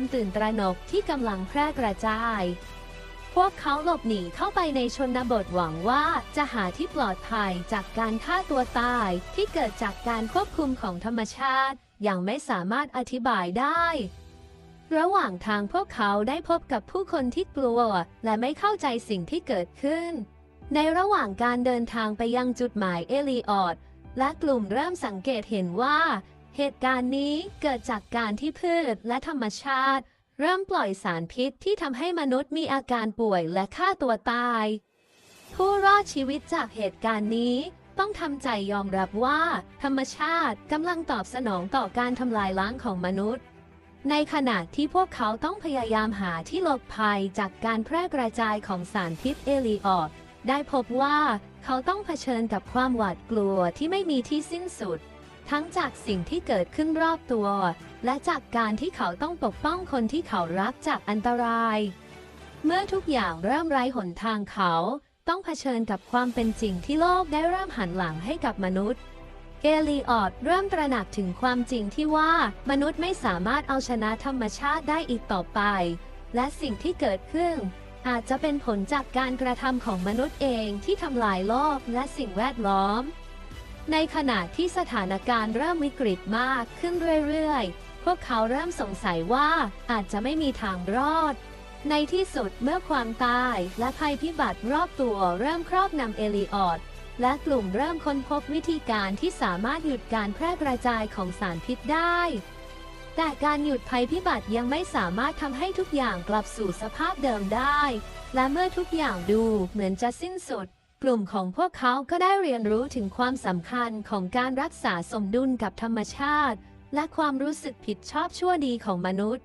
ความตื่นตระหนกที่กำลังแพร่กระจาย พวกเขาหลบหนีเข้าไปในชนบทหวังว่าจะหาที่ปลอดภัยจากการฆ่าตัวตายที่เกิดจากการควบคุมของธรรมชาติ อย่างไม่สามารถอธิบายได้ระหว่างทางพวกเขาได้พบกับผู้คนที่กลัว และไม่เข้าใจสิ่งที่เกิดขึ้น ในระหว่างการเดินทางไปยังจุดหมายเอลีออดและกลุ่มเริ่มสังเกตเห็นว่า เหตุการณ์นี้เกิดจากการที่พืชและธรรมชาติ เริ่มปล่อยสารพิษที่ทำให้มนุษย์มีอาการป่วยและฆ่าตัวตาย ผู้รอดชีวิตจากเหตุการณ์นี้ต้องทำใจยอมรับว่า ธรรมชาติกำลังตอบสนองต่อการทำลายล้างของมนุษย์ ในขณะที่พวกเขาต้องพยายามหาที่หลบภัยจากการแพร่กระจายของสารพิษเอลีออดได้พบว่าเขาต้องเผชิญกับความหวาดกลัวที่ไม่มีที่สิ้นสุด ทั้งจากสิ่งที่เกิดขึ้นรอบตัว และจากการที่เขาต้องปกป้องคนที่เขารักจากอันตราย เมื่อทุกอย่างเริ่มไร้หนทางเขา ต้องเผชิญกับความเป็นจริงที่โลกได้เริ่มหันหลังให้กับมนุษย์เอลีออดเริ่มตระหนักถึงความจริงที่ว่ามนุษย์ไม่สามารถเอาชนะธรรมชาติได้อีกต่อไป และสิ่งที่เกิดขึ้น อาจจะเป็นผลจากการกระทำของมนุษย์เองที่ทำลายโลกและสิ่งแวดล้อม ในขณะที่สถานการณ์เริ่มวิกฤตมากขึ้นเรื่อยๆ พวกเขาเริ่มสงสัยว่าอาจจะไม่มีทางรอด ในที่สุดเมื่อความตายและภัยพิบัติรอบตัวเริ่มครอบงำเอลีออดและกลุ่มเริ่มค้นพบวิธีการที่สามารถหยุดการแพร่กระจายของสารพิษได้ แต่การหยุดภัยพิบัติยังไม่สามารถทำให้ทุกอย่างกลับสู่สภาพเดิมได้ และเมื่อทุกอย่างดูเหมือนจะสิ้นสุด กลุ่มของพวกเขาก็ได้เรียนรู้ถึงความสำคัญของการรักษาสมดุลกับธรรมชาติ และความรู้สึกผิดชอบชั่วดีของมนุษย์